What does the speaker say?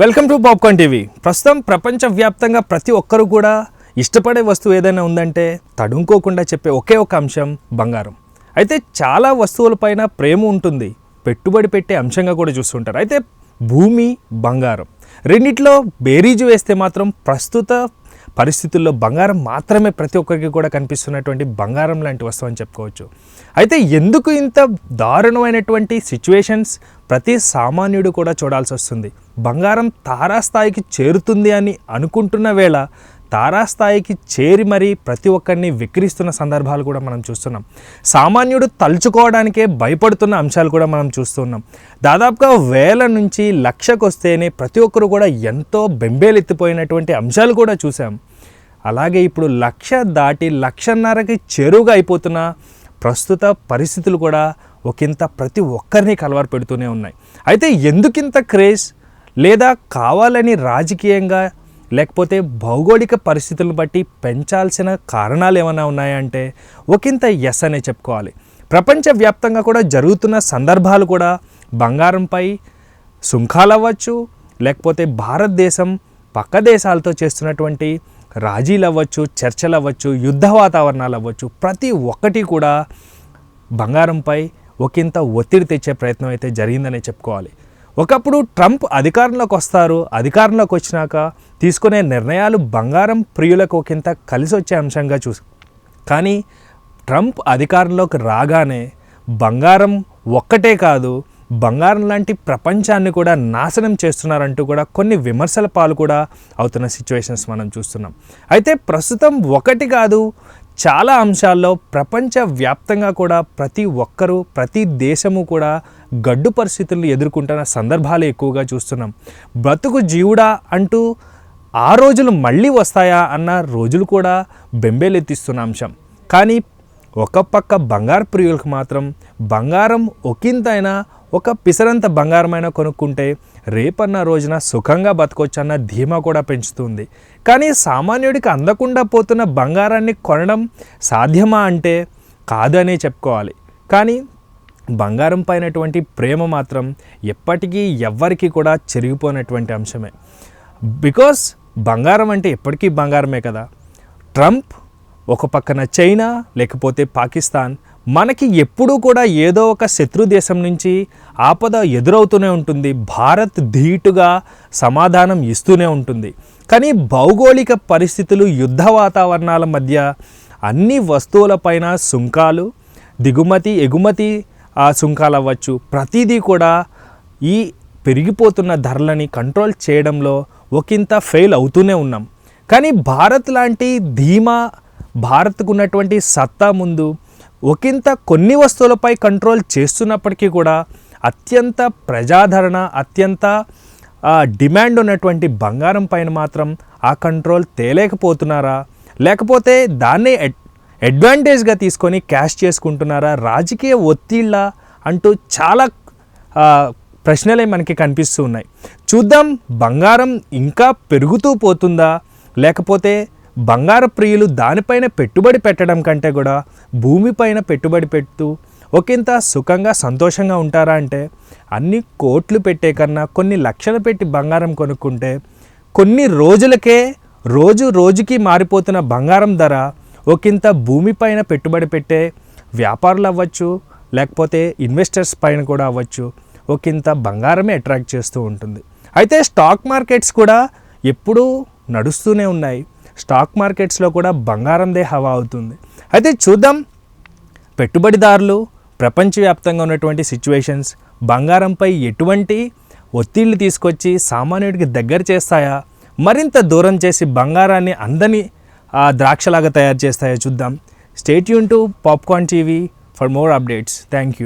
Welcome to popcorn TV. ప్రస్తుతం ప్రపంచవ్యాప్తంగా ప్రతి ఒక్కరు కూడా ఇష్టపడే వస్తువు ఏదైనా ఉందంటే తడుముకోకుండా చెప్పే ఒకే ఒక అంశం బంగారం. అయితే చాలా వస్తువులపైన ప్రేమ ఉంటుంది. పెట్టుబడి పెట్టే అంశంగా కూడా చూస్తుంటారు. అయితే భూమి బంగారం. రెండిట్లో బేరీజు వేస్తే మాత్రం ప్రస్తుత పరిస్థితుల్లో బంగారం మాత్రమే ప్రతి ఒక్కరికి కూడా కనిపిస్తున్నటువంటి బంగారం లాంటి వస్తువు అని చెప్పుకోవచ్చు. అయితే ఎందుకు ఇంత దారుణమైనటువంటి సిచ్యువేషన్స్ ప్రతి సామాన్యుడు కూడా చూడాల్సి వస్తుంది? బంగారం తారాస్థాయికి చేరుతుంది అని అనుకుంటున్న వేళ తారాస్థాయికి చేరి మరీ ప్రతి ఒక్కరిని విక్రిస్తున్న సందర్భాలు కూడా మనం చూస్తున్నాం. సామాన్యుడు తలుచుకోవడానికే భయపడుతున్న అంశాలు కూడా మనం చూస్తున్నాం దాదాపుగా వేల నుంచి లక్షకు వస్తేనే ప్రతి ఒక్కరు కూడా ఎంతో బెంబేలెత్తిపోయినటువంటి అంశాలు కూడా చూసాం అలాగే ఇప్పుడు లక్ష దాటి లక్షన్నరకి చేరువుగా అయిపోతున్న ప్రస్తుత పరిస్థితులు కూడా ఒకంత ప్రతి ఒక్కరిని కలవర పెడుతూనే ఉన్నాయి. అయితే ఎందుకింత క్రేజ్? లేదా కావాలని రాజకీయంగా లేకపోతే భౌగోళిక పరిస్థితులను బట్టి పెంచాల్సిన కారణాలు ఏమైనా ఉన్నాయంటే ఒకంత ఎస్ అనే చెప్పుకోవాలి. ప్రపంచవ్యాప్తంగా కూడా జరుగుతున్న సందర్భాలు కూడా బంగారంపై సుంకాలు అవ్వచ్చు లేకపోతే భారతదేశం పక్క దేశాలతో చేస్తున్నటువంటి రాజీలు అవ్వచ్చు చర్చలు అవ్వచ్చు యుద్ధ వాతావరణాలు అవ్వచ్చు ప్రతి ఒక్కటి కూడా బంగారంపై ఒకంత ఒత్తిడి తెచ్చే ప్రయత్నం అయితే జరిగిందనే చెప్పుకోవాలి. ఒకప్పుడు ట్రంప్ అధికారంలోకి వస్తారు అధికారంలోకి వచ్చినాక తీసుకునే నిర్ణయాలు బంగారం ప్రియులకు ఒకంత కలిసి వచ్చే అంశంగా చూసు కానీ ట్రంప్ అధికారంలోకి రాగానే బంగారం ఒక్కటే కాదు బంగారం లాంటి ప్రపంచాన్ని కూడా నాశనం చేస్తున్నారంటూ కూడా కొన్ని విమర్శల పాలు కూడా అవుతున్న సిచ్యువేషన్స్ మనం చూస్తున్నాం. అయితే ప్రస్తుతం ఒకటి కాదు చాలా అంశాల్లో ప్రపంచ వ్యాప్తంగా కూడా ప్రతి ఒక్కరూ ప్రతి దేశము కూడా గడ్డు పరిస్థితులను ఎదుర్కొంటున్న సందర్భాలు ఎక్కువగా చూస్తున్నాం. బ్రతుకు జీవుడా అంటూ ఆ రోజులు మళ్ళీ వస్తాయా అన్న రోజులు కూడా బెంబేలెత్తిస్తున్న అంశం. కానీ ఒక పక్క బంగారు ప్రియులకు మాత్రం బంగారం ఒకంతైనా ఒక పిసరంత బంగారమైనా కొనుక్కుంటే రేపన్న రోజున సుఖంగా బతకొచ్చన్న ధీమా కూడా పెంచుతుంది. కానీ సామాన్యుడికి అందకుండా పోతున్న బంగారాన్ని కొనడం సాధ్యమా అంటే కాదనే చెప్పుకోవాలి. కానీ బంగారం పైనటువంటి ప్రేమ మాత్రం ఎప్పటికీ ఎవ్వరికీ కూడా చెరిగిపోయినటువంటి అంశమే. బికాస్ బంగారం అంటే ఎప్పటికీ బంగారమే కదా? ట్రంప్ ఒక పక్కన చైనా లేకపోతే పాకిస్తాన్ మనకి ఎప్పుడూ కూడా ఏదో ఒక శత్రు దేశం నుంచి ఆపద ఎదురవుతూనే ఉంటుంది. భారత్ ధీటుగా సమాధానం ఇస్తూనే ఉంటుంది. కానీ భౌగోళిక పరిస్థితులు యుద్ధ వాతావరణాల మధ్య అన్ని వస్తువులపైన సుంకాలు దిగుమతి ఎగుమతి ఆ సుంకాలు అవ్వచ్చు. ప్రతిదీ కూడా ఈ పెరిగిపోతున్న ధరలని కంట్రోల్ చేయడంలో ఒకంత ఫెయిల్ అవుతూనే ఉన్నాం. కానీ భారత్ లాంటి ధీమా భారత్కు ఉన్నటువంటి సత్తా ముందు ఒకంత కొన్ని వస్తువులపై కంట్రోల్ చేస్తున్నప్పటికీ కూడా అత్యంత ప్రజాదరణ అత్యంత డిమాండ్ ఉన్నటువంటి బంగారం పైన మాత్రం ఆ కంట్రోల్ తేలేకపోతున్నారా? లేకపోతే దాన్నే అడ్వాంటేజ్గా తీసుకొని క్యాష్ చేసుకుంటున్నారా? రాజకీయ ఒత్తిళ్ళ అంటూ చాలా ప్రశ్నలే మనకి కనిపిస్తూ ఉన్నాయి. చూద్దాం బంగారం ఇంకా పెరుగుతూ పోతుందా? లేకపోతే బంగార ప్రియులు దానిపైన పెట్టుబడి పెట్టడం కంటే కూడా భూమిపైన పెట్టుబడి పెడుతూ ఒకంత సుఖంగా సంతోషంగా ఉంటారా అంటే? అన్ని కోట్లు పెట్టే కన్నా కొన్ని లక్షలు పెట్టి బంగారం కొనుక్కుంటే కొన్ని రోజులకే రోజు రోజుకి మారిపోతున్న బంగారం ధర ఒకంత భూమిపైన పెట్టుబడి పెట్టే వ్యాపారులు అవ్వచ్చు లేకపోతే ఇన్వెస్టర్స్ పైన కూడా అవ్వచ్చు. ఒకంత బంగారమే అట్రాక్ట్ చేస్తూ ఉంటుంది. అయితే స్టాక్ మార్కెట్స్ కూడా ఎప్పుడూ నడుస్తూనే ఉన్నాయి. స్టాక్ మార్కెట్స్లో కూడా బంగారందే హవా అవుతుంది. అయితే చూద్దాం పెట్టుబడిదారులు ప్రపంచవ్యాప్తంగా ఉన్నటువంటి సిచ్యువేషన్స్ బంగారంపై ఎటువంటి ఒత్తిళ్ళు తీసుకొచ్చి సామాన్యుడికి దగ్గర చేస్తాయా? మరింత దూరం చేసి బంగారాన్ని అందని ఆ ద్రాక్షలాగా తయారు చేస్తాయో చూద్దాం. Stay Yoon to popcorn TV for more updates thank you